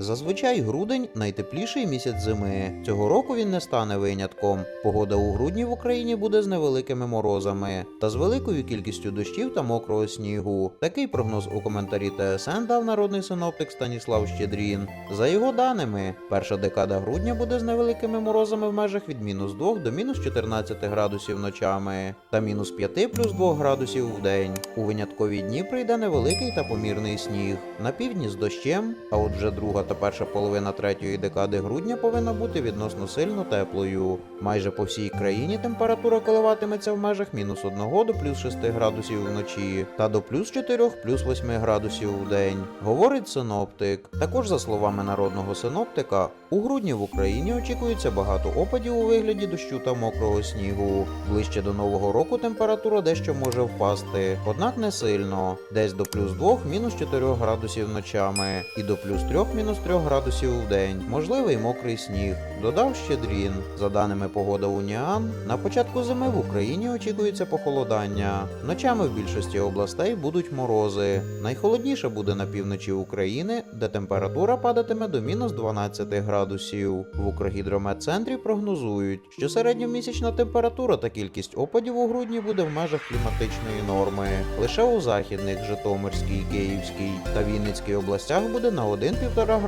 Зазвичай грудень найтепліший місяць зими. Цього року він не стане винятком. Погода у грудні в Україні буде з невеликими морозами та з великою кількістю дощів та мокрого снігу. Такий прогноз у коментарі ТСН дав народний синоптик Станіслав Щедрін. За його даними, перша декада грудня буде з невеликими морозами в межах від мінус 2 до мінус 14 градусів ночами та мінус 5 плюс 2 градусів в день. У виняткові дні прийде невеликий та помірний сніг. На півдні з дощем, а от вже друга та перша половина третьої декади грудня повинна бути відносно сильно теплою. Майже по всій країні температура коливатиметься в межах мінус 1 до плюс 6 градусів вночі та до плюс 4 плюс 8 градусів в день, говорить синоптик. Також за словами народного синоптика, у грудні в Україні очікується багато опадів у вигляді дощу та мокрого снігу. Ближче до нового року температура дещо може впасти, однак не сильно, десь до плюс 2 мінус 4 градусів ночами і до плюс 3 мінус 3 градусів в день. Можливий мокрий сніг. Додав Щедрін. За даними погода Уніан, на початку зими в Україні очікується похолодання. Ночами в більшості областей будуть морози. Найхолодніше буде на півночі України, де температура падатиме до мінус 12 градусів. В Укргідрометцентрі прогнозують, що середньомісячна температура та кількість опадів у грудні буде в межах кліматичної норми. Лише у західних Житомирській, Київській та Вінницькій областях буде на 1-1,5